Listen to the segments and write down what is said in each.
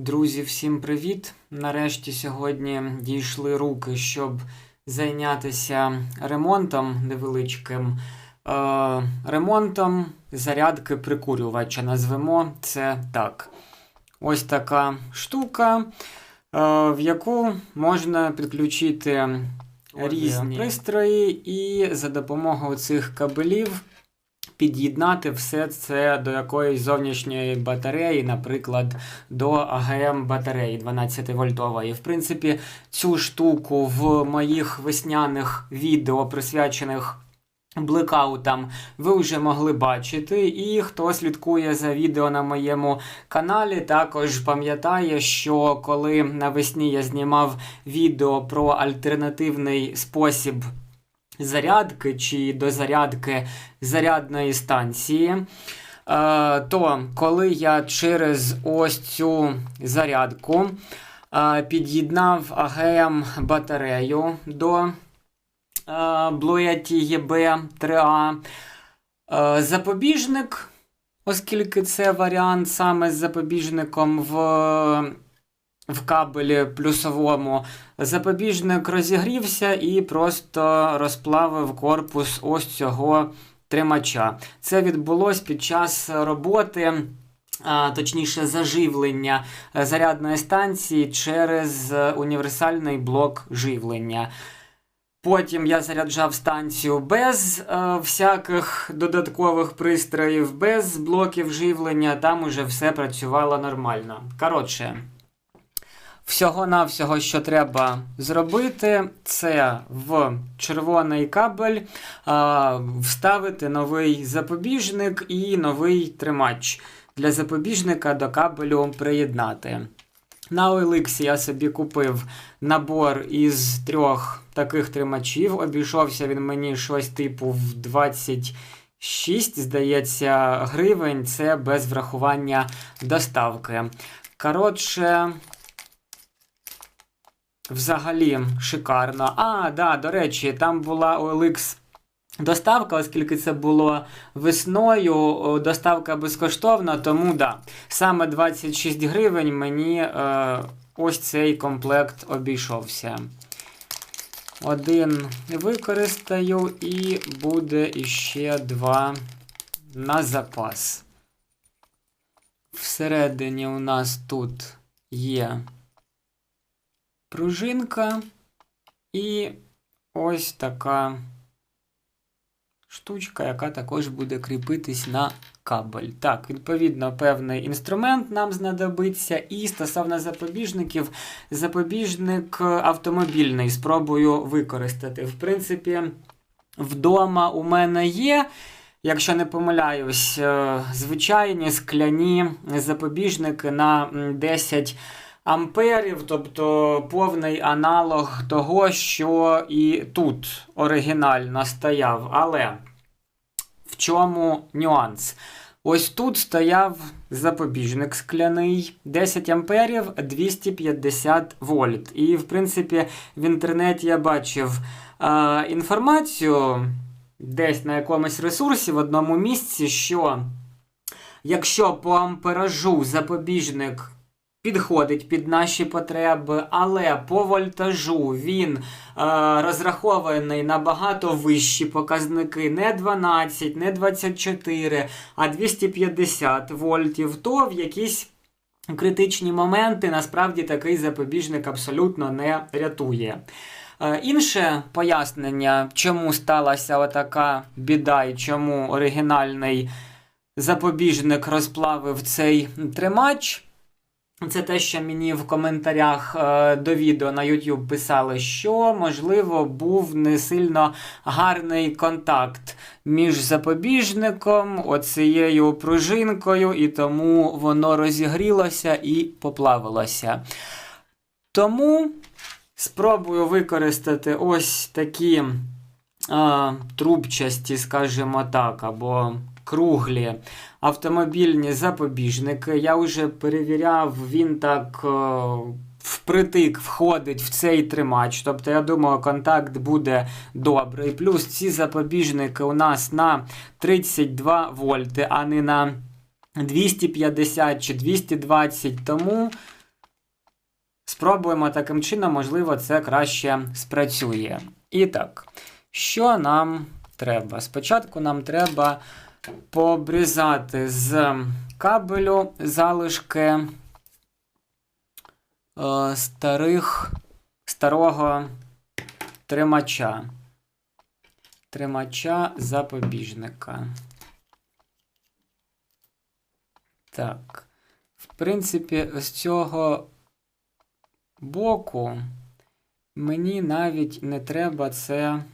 Друзі, всім привіт! Нарешті сьогодні дійшли руки, щоб зайнятися ремонтом невеличким. Е, ремонтом зарядки прикурювача. Назвемо це так. Ось така штука, е, в яку можна підключити різні пристрої, і за допомогою цих кабелів під'єднати все це до якоїсь зовнішньої батареї, наприклад, до АГМ батареї 12 вольтової. В принципі, цю штуку в моїх весняних відео присвячених. Блекаутам ви вже могли бачити, і хто слідкує за відео на моєму каналі, також пам'ятає, що коли навесні я знімав відео про альтернативний спосіб зарядки чи до зарядки зарядної станції. Е, то коли я через ось цю зарядку е, під'єднав АГМ батарею до Bluetooth EB 3A, запобіжник, оскільки це варіант саме з запобіжником в в кабелі плюсовому запобіжник розігрівся і просто розплавив корпус ось цього тримача. Це відбулось під час роботи. Точніше, заживлення зарядної станції через універсальний блок живлення. Потім я заряджав станцію без е, всяких додаткових пристроїв, без блоків живлення, там уже все працювало нормально. Коротше. Всього-навсього, що треба зробити, це в червоний кабель а, вставити новий запобіжник і новий тримач. Для запобіжника до кабелю приєднати. На OLX я собі купив набор із трьох таких тримачів. Обійшовся він мені щось типу в 26, здається, гривень. Це без врахування доставки. Коротше. Взагалі шикарно. А, да, до речі, там була OLX доставка, оскільки це було весною. Доставка безкоштовна, тому да, саме 26 гривень мені е, ось цей комплект обійшовся. Один використаю і буде іще два на запас. Всередині у нас тут є пружинка і ось така штучка, яка також буде кріпитись на кабель. Так, відповідно, певний інструмент нам знадобиться. І стосовно запобіжників, запобіжник автомобільний спробую використати. В принципі, вдома у мене є. Якщо не помиляюсь, е, звичайні скляні запобіжники на 10 амперів, тобто повний аналог того, що і тут оригінально стояв. Але в чому нюанс? Ось тут стояв запобіжник скляний 10 амперів 250 вольт. І, в принципі, в інтернеті я бачив е, інформацію десь на якомусь ресурсі в одному місці, що якщо по амперажу запобіжник підходить під наші потреби, але по вольтажу він е, розрахований на багато вищі показники, не 12, не 24, а 250 вольтів, то в якісь критичні моменти насправді такий запобіжник абсолютно не рятує. Е, інше пояснення, чому сталася отака біда і чому оригінальний запобіжник розплавив цей тримач. Це те, що мені в коментарях е, до відео на YouTube писали, що, можливо, був не сильно гарний контакт між запобіжником, оцією пружинкою, і тому воно розігрілося і поплавилося. Тому спробую використати ось такі е, трубчасті, скажімо так, або круглі автомобільні запобіжники. Я вже перевіряв, він так е, впритик входить в цей тримач. Тобто, я думаю, контакт буде добрий. Плюс ці запобіжники у нас на 32 вольти, а не на 250 чи 220. Тому Спробуємо таким чином, можливо, це краще спрацює. І так, що нам треба? Спочатку нам треба пообрізати з кабелю залишки е, старих, старого тримача. Тримача запобіжника. Так. В принципі, з цього боку мені навіть не треба це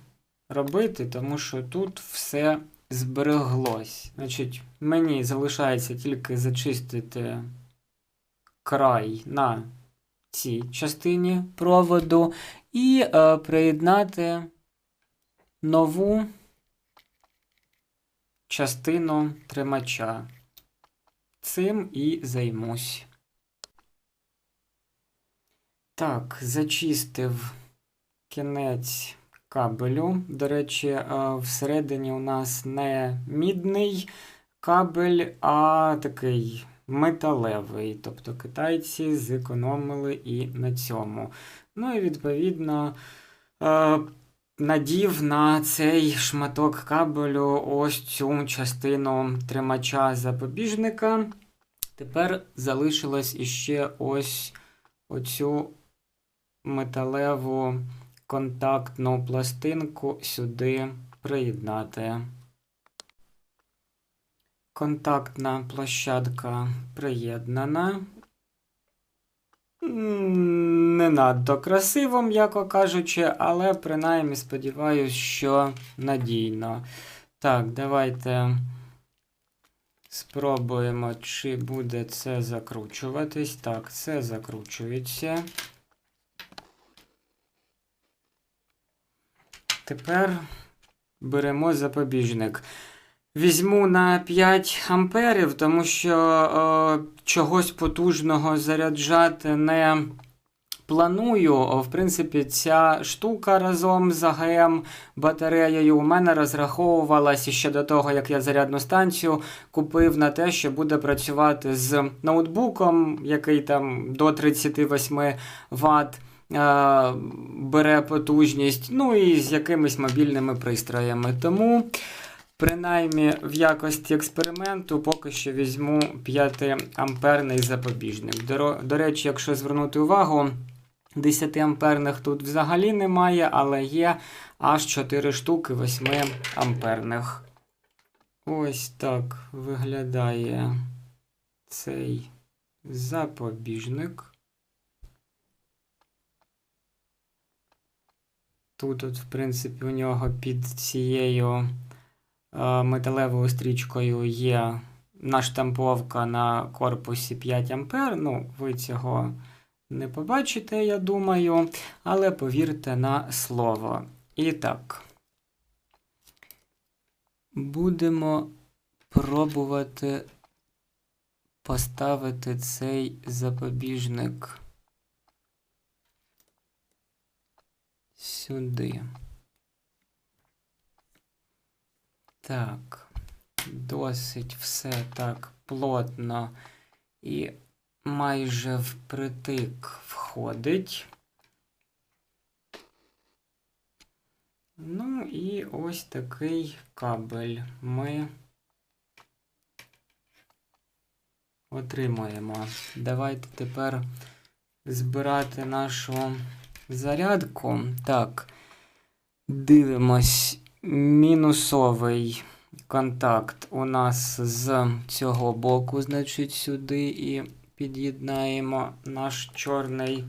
робити, тому що тут все збереглось. Значить, мені залишається тільки зачистити край на цій частині проводу і е, приєднати нову частину тримача. Цим і займусь. Так, зачистив кінець кабелю. До речі, е, всередині у нас не мідний кабель, а такий металевий. Тобто китайці зекономили і на цьому. Ну і відповідно. е, Надів на цей шматок кабелю ось цю частину тримача запобіжника. Тепер залишилось іще ось оцю металеву контактну пластинку сюди приєднати. Контактна площадка приєднана. Не надто красиво, м'яко кажучи, але принаймні сподіваюся, що надійно. Так, давайте спробуємо, чи буде це закручуватись. Так, це закручується. Тепер беремо запобіжник. Візьму на 5 амперів, тому що е, чогось потужного заряджати не планую. В принципі, ця штука разом з АГМ батареєю у мене розраховувалася ще до того, як я зарядну станцію купив на те, що буде працювати з ноутбуком, який там до 38 Вт. Е, Бере потужність, ну і з якимись мобільними пристроями. Тому Принаймні, в якості експерименту поки що візьму 5-амперний запобіжник. До, до речі, якщо звернути увагу, 10 амперних тут взагалі немає, але є аж 4 штуки 8 амперних. Ось так виглядає цей запобіжник. Тут, от, в принципі, у нього під цією Е, металевою стрічкою є наштамповка на корпусі 5 А. Ну, ви цього не побачите, я думаю, але повірте на слово. І так, будемо пробувати поставити цей запобіжник сюди. Так, досить все так плотно і майже впритик входить. Ну і ось такий кабель ми отримуємо. Давайте тепер збирати нашу зарядку. Так, дивимось мінусовий контакт у нас з цього боку, значить, сюди і під'єднаємо наш чорний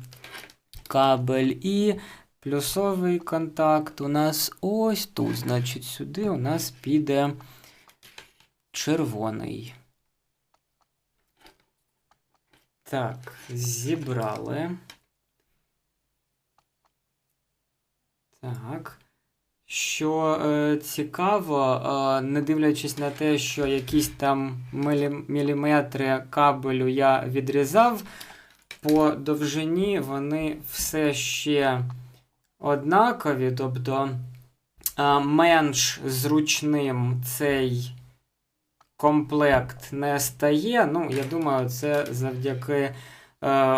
кабель. І плюсовий контакт у нас ось тут. Значить, сюди у нас піде червоний. Так, зібрали. Так. Що е, цікаво, е, не дивлячись на те, що якісь там мілі, міліметри кабелю я відрізав, по довжині вони все ще однакові, тобто е, менш зручним цей комплект не стає. Ну, я думаю, це завдяки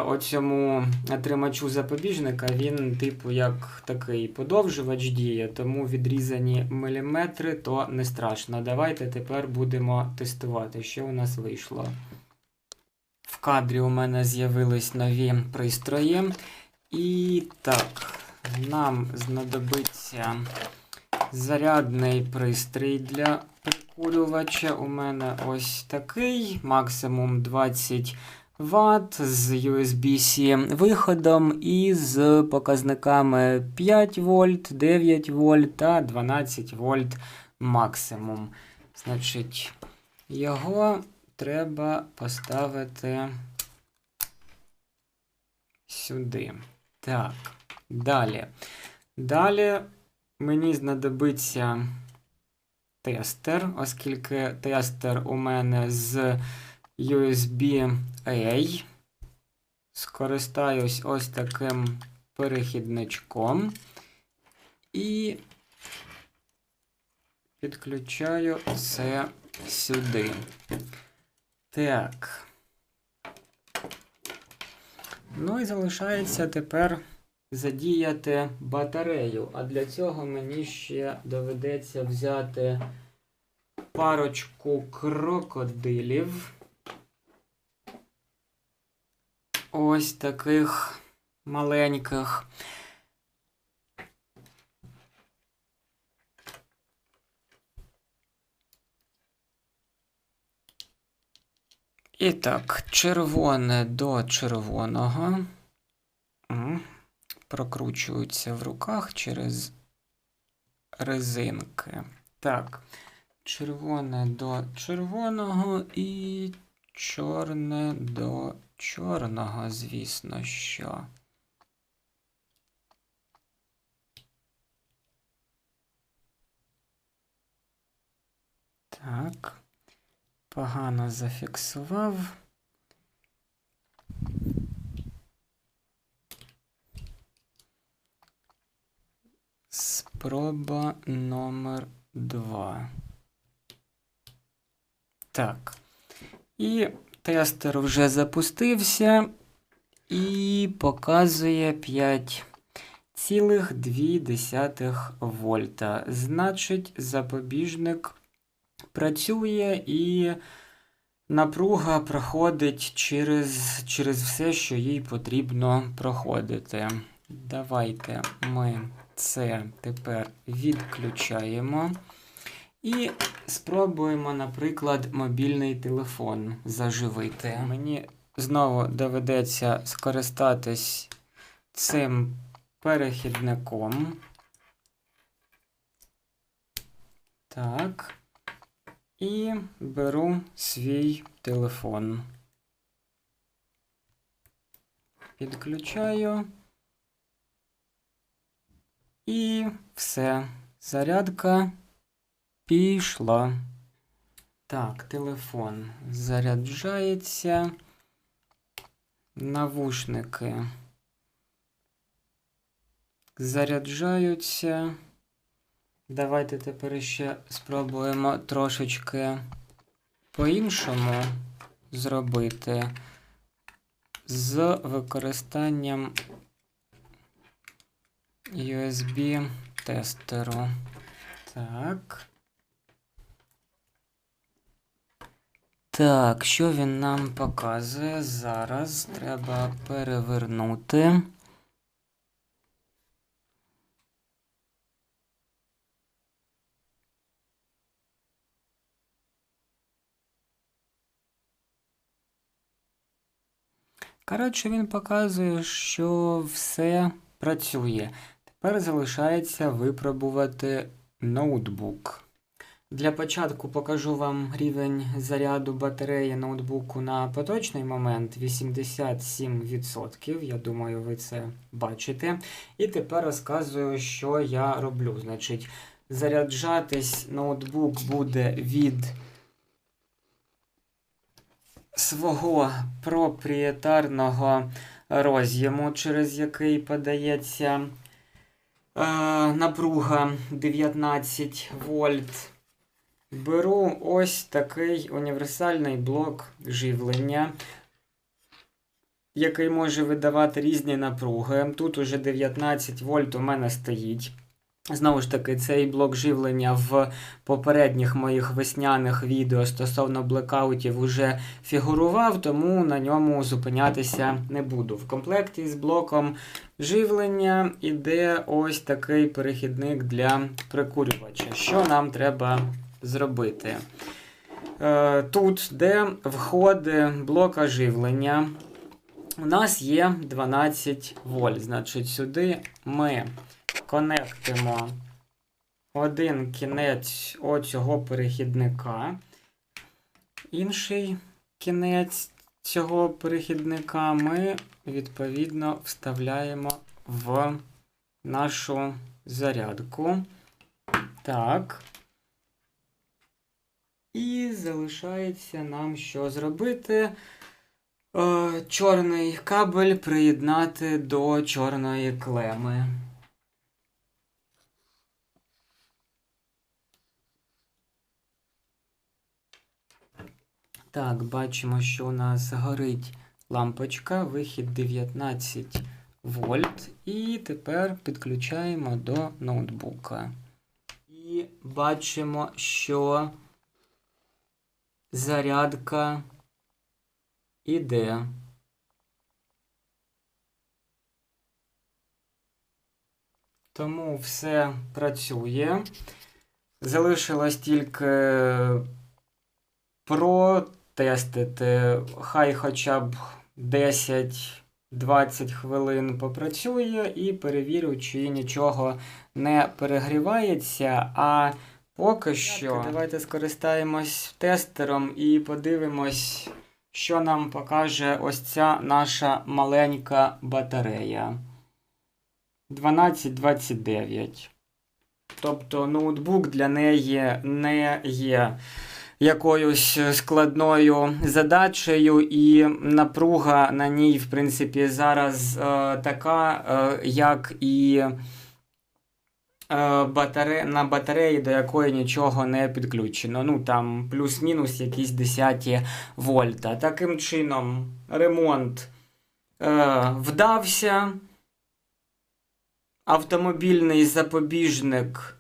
оцьому тримачу запобіжника, він, типу, як такий подовжувач діє, тому відрізані міліметри то не страшно. Давайте тепер будемо тестувати, що у нас вийшло. В кадрі у мене з'явились нові пристрої. І так, нам знадобиться зарядний пристрій для прикурювача. У мене ось такий, максимум 20 Вт з USB-C виходом і з показниками 5 вольт, 9 вольт та 12 вольт максимум. Значить, його треба поставити сюди. Так, далі. Далі мені знадобиться тестер, оскільки тестер у мене з USB-A. Скористаюсь ось таким перехідничком і підключаю це сюди. Так. Ну і залишається тепер задіяти батарею. А для цього мені ще доведеться взяти парочку крокодилів. Ось таких маленьких. І так, червоне до червоного. Прокручуються в руках через резинки. Так, червоне до червоного і чорне до чорного, звісно, що. Так погано зафіксував. Спроба номер 2. Так. І тестер вже запустився і показує 5,2 вольта. Значить, запобіжник працює і напруга проходить через, через все, що їй потрібно проходити. Давайте ми це тепер відключаємо. І спробуємо, наприклад, мобільний телефон заживити. Мені знову доведеться скористатись цим перехідником. Так. І беру свій телефон. Підключаю. І все. Зарядка пішла. Так, телефон заряджається. Навушники заряджаються. Давайте тепер ще спробуємо трошечки по-іншому зробити з використанням USB-тестеру. Так. Так, що він нам показує? Зараз треба перевернути. Коротше, він показує, що все працює. Тепер залишається випробувати ноутбук. Для початку покажу вам рівень заряду батареї ноутбуку на поточний момент 87%. Я думаю, ви це бачите. І тепер розказую, що я роблю. Значить, заряджатись ноутбук буде від свого проприєтарного роз'єму, через який подається е, напруга 19 вольт. Беру ось такий універсальний блок живлення. який може видавати різні напруги. Тут уже 19 вольт у мене стоїть. Знову ж таки, цей блок живлення в попередніх моїх весняних відео стосовно блекаутів уже фігурував, тому на ньому зупинятися не буду. В комплекті з блоком живлення іде ось такий перехідник для прикурювача. Що нам треба зробити? Е, Тут, де входи блока живлення, у нас є 12 вольт. Значить, сюди ми конектимо один кінець оцього перехідника. Інший кінець цього перехідника ми відповідно вставляємо в нашу зарядку. Так. І залишається нам що зробити? Е, Чорний кабель приєднати до чорної клеми. Так, бачимо, що у нас горить лампочка, вихід 19 вольт. І тепер підключаємо до ноутбука. І бачимо, що зарядка іде. Тому все працює. Залишилось тільки протестити. Хай хоча б 10-20 хвилин попрацює і перевірю, чи нічого не перегрівається. А поки що давайте скористаємось тестером і подивимось, що нам покаже ось ця наша маленька батарея. 1229. Тобто ноутбук для неї не є якоюсь складною задачею, і напруга на ній, в принципі, зараз е, така, е, як і батаре... на батареї, до якої нічого не підключено. Ну там плюс-мінус якісь 10 вольта. Таким чином, ремонт е, вдався. Автомобільний запобіжник,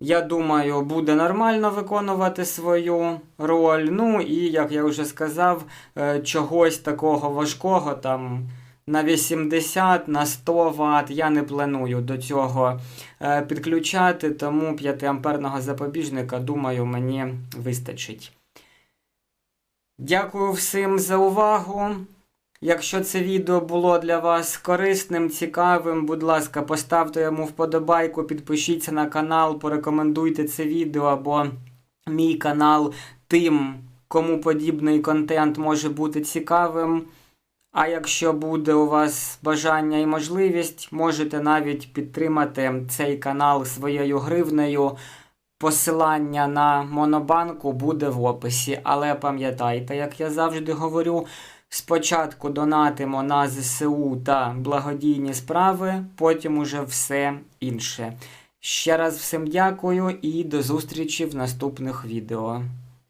я думаю, буде нормально виконувати свою роль. Ну і, як я вже сказав, е, чогось такого важкого там на 80, на 100 Вт я не планую до цього е, підключати, тому 5 амперного запобіжника, думаю, мені вистачить. Дякую всім за увагу. Якщо це відео було для вас корисним, цікавим, будь ласка, поставте йому вподобайку, підпишіться на канал, порекомендуйте це відео або мій канал тим, кому подібний контент може бути цікавим. А якщо буде у вас бажання і можливість, можете навіть підтримати цей канал своєю гривнею. Посилання на Монобанку буде в описі. Але пам'ятайте, як я завжди говорю. Спочатку донатимо на ЗСУ та благодійні справи, потім уже все інше. Ще раз всім дякую і до зустрічі в наступних відео.